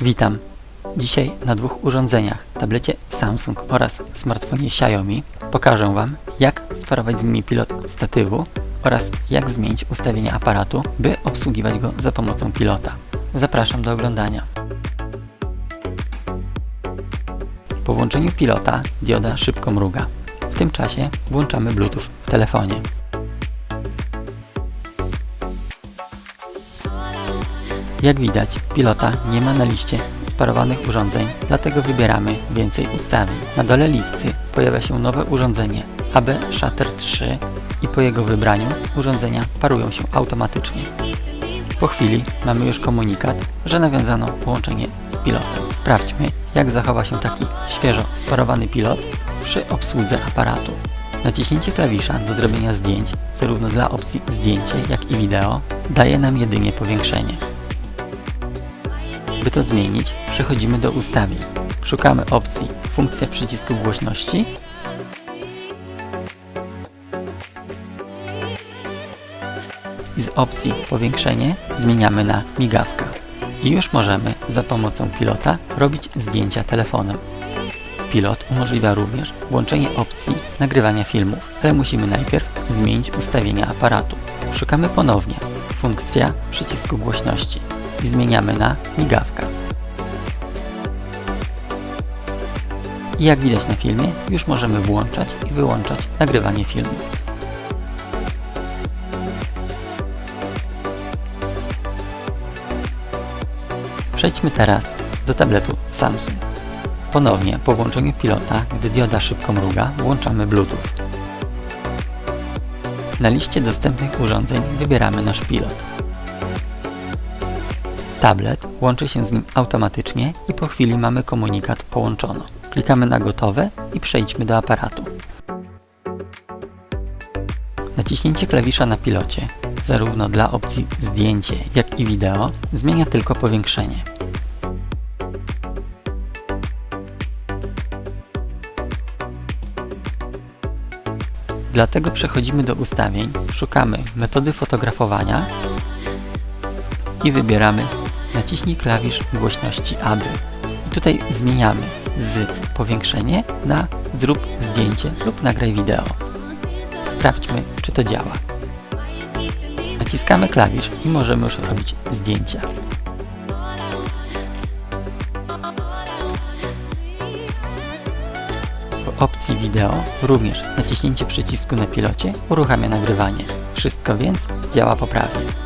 Witam. Dzisiaj na dwóch urządzeniach, tablecie Samsung oraz smartfonie Xiaomi pokażę Wam, jak sparować z nimi pilot statywu oraz jak zmienić ustawienia aparatu, by obsługiwać go za pomocą pilota. Zapraszam do oglądania. Po włączeniu pilota dioda szybko mruga. W tym czasie włączamy Bluetooth w telefonie. Jak widać, pilota nie ma na liście sparowanych urządzeń, dlatego wybieramy więcej ustawień. Na dole listy pojawia się nowe urządzenie AB Shutter 3 i po jego wybraniu urządzenia parują się automatycznie. Po chwili mamy już komunikat, że nawiązano połączenie z pilotem. Sprawdźmy, jak zachowa się taki świeżo sparowany pilot przy obsłudze aparatu. Naciśnięcie klawisza do zrobienia zdjęć, zarówno dla opcji zdjęcie, jak i wideo, daje nam jedynie powiększenie. By to zmienić, przechodzimy do ustawień. Szukamy opcji funkcja przycisku głośności i z opcji powiększenie zmieniamy na migawka. I już możemy za pomocą pilota robić zdjęcia telefonem. Pilot umożliwia również włączenie opcji nagrywania filmów, ale musimy najpierw zmienić ustawienia aparatu. Szukamy ponownie funkcja przycisku głośności i zmieniamy na migawka. I jak widać na filmie, już możemy włączać i wyłączać nagrywanie filmu. Przejdźmy teraz do tabletu Samsung. Ponownie po włączeniu pilota, gdy dioda szybko mruga, włączamy Bluetooth. Na liście dostępnych urządzeń wybieramy nasz pilot. Tablet łączy się z nim automatycznie i po chwili mamy komunikat połączono. Klikamy na gotowe i przejdźmy do aparatu. Naciśnięcie klawisza na pilocie, zarówno dla opcji zdjęcie, jak i wideo, zmienia tylko powiększenie. Dlatego przechodzimy do ustawień, szukamy metody fotografowania i wybieramy naciśnij klawisz głośności aby. Tutaj zmieniamy z powiększenie na zrób zdjęcie lub nagraj wideo. Sprawdźmy, czy to działa. Naciskamy klawisz i możemy już robić zdjęcia. W opcji wideo również naciśnięcie przycisku na pilocie uruchamia nagrywanie. Wszystko więc działa poprawnie.